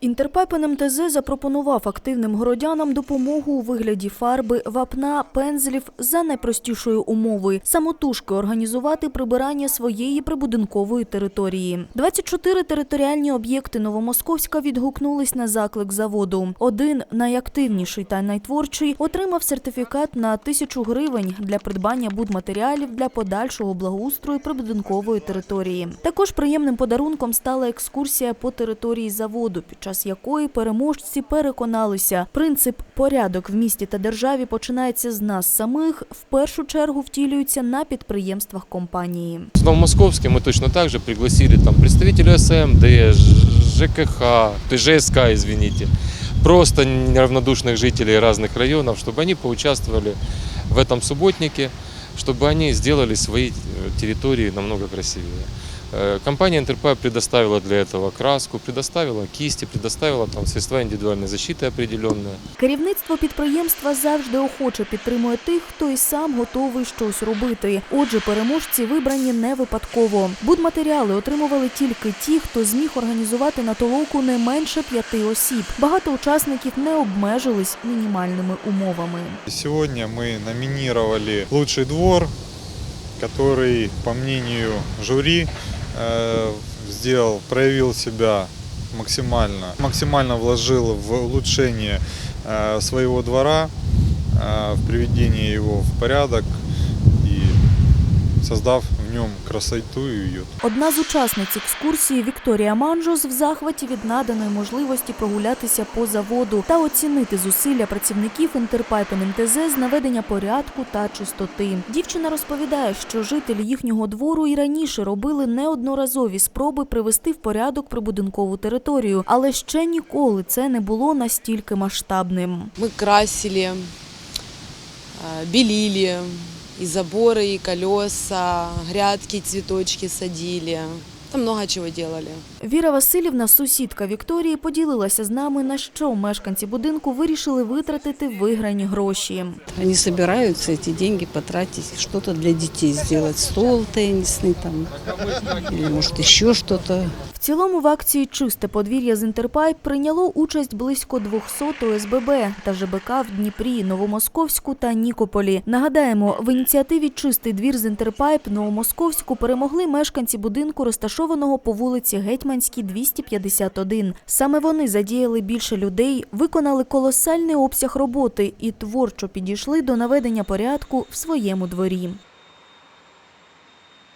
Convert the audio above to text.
Інтерпайп НМТЗ запропонував активним городянам допомогу у вигляді фарби, вапна, пензлів за найпростішої умови – самотужки організувати прибирання своєї прибудинкової території. 24 територіальні об'єкти Новомосковська відгукнулись на заклик заводу. Один, найактивніший та найтворчий, отримав сертифікат на тисячу гривень для придбання будматеріалів для подальшого благоустрою прибудинкової території. Також приємним подарунком стала екскурсія по території заводу, під час якої переможці переконалися, принцип порядок в місті та державі починається з нас самих, в першу чергу втілюється на підприємствах компанії. В Новомосковске мы точно так же пригласили там представителей СМД, Ж- ЖКХ, то есть ЖСК, извините, просто неравнодушных жителей разных районов, чтобы они поучаствовали в этом субботнике, чтобы они сделали свои э, территории намного красивее. Э, Компания Интерпайп предоставила для этого краску, предоставила кисти, предоставила там средства индивидуальной защиты определенные. Керівництво підприємства завжди охоче підтримує тих, хто і сам готовий щось робити. Отже, переможці вибрані не випадково. Будматеріали отримували тільки ті, хто зміг організувати на толоку не менше п'яти осіб. Багато учасників не обмежились мінімальними умовами. Сегодня мы номинировали лучший двор, который, по мнению жюри, э, Сделал, проявил себя максимально, максимально вложил в улучшение э, своего двора, э, в приведение его в порядок создав в нем красоту и уют. Одна з учасниць екскурсії Вікторія Манжос в захваті від наданої можливості прогулятися по заводу та оцінити зусилля працівників Інтерпайп НМТЗ з наведення порядку та чистоти. Дівчина розповідає, що жителі їхнього двору і раніше робили неодноразові спроби привести в порядок прибудинкову територію, але ще ніколи це не було настільки масштабним. Мы красили, э, белили и заборы, и колеса, грядки, цветочки садили. Там много чего делали. Віра Васильівна, сусідка Вікторії, поділилася з нами, на що мешканці будинку вирішили витратити виграні гроші. Они собираются эти деньги потратить, что-то для детей сделать, стол теннисный там, или может еще что-то. В цілому в акції Чисте подвір'я з Інтерпайп прийняло участь близько 200 ОСББ та ЖБК в Дніпрі, Новомосковську та Нікополі. Нагадаємо, в ініціативі Чистий двір з Інтерпайп Новомосковську перемогли мешканці будинку, розташованого по вулиці Гетьманській, 251. Саме вони задіяли більше людей, виконали колосальний обсяг роботи і творчо підійшли до наведення порядку в своєму дворі.